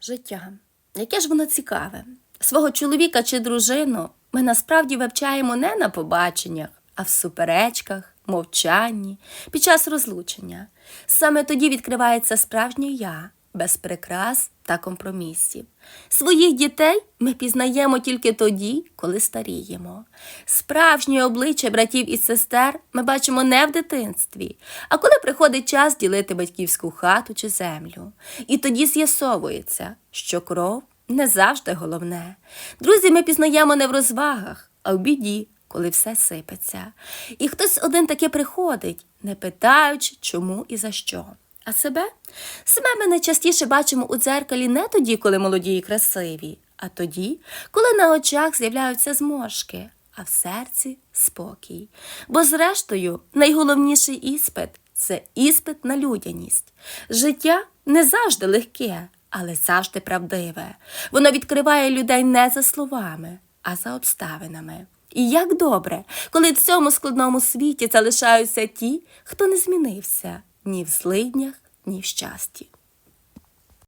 Життя. Яке ж воно цікаве. Свого чоловіка чи дружину ми насправді вивчаємо не на побаченнях, а в суперечках, мовчанні, під час розлучення. Саме тоді відкривається справжнє я, без прикрас та компромісів. Своїх дітей ми пізнаємо тільки тоді, коли старіємо. Справжнє обличчя братів і сестер ми бачимо не в дитинстві, а коли приходить час ділити батьківську хату чи землю. І тоді з'ясовується, що кров не завжди головне. Друзі, ми пізнаємо не в розвагах, а в біді, коли все сипеться. І хтось один таки приходить, не питаючи, чому і за що. А себе? Себе ми найчастіше бачимо у дзеркалі не тоді, коли молоді і красиві, а тоді, коли на очах з'являються зморшки, а в серці спокій. Бо, зрештою, найголовніший іспит це іспит на людяність. Життя не завжди легке, але завжди правдиве. Воно відкриває людей не за словами, а за обставинами. І як добре, коли в цьому складному світі залишаються ті, хто не змінився ні в злиднях, ні в щасті.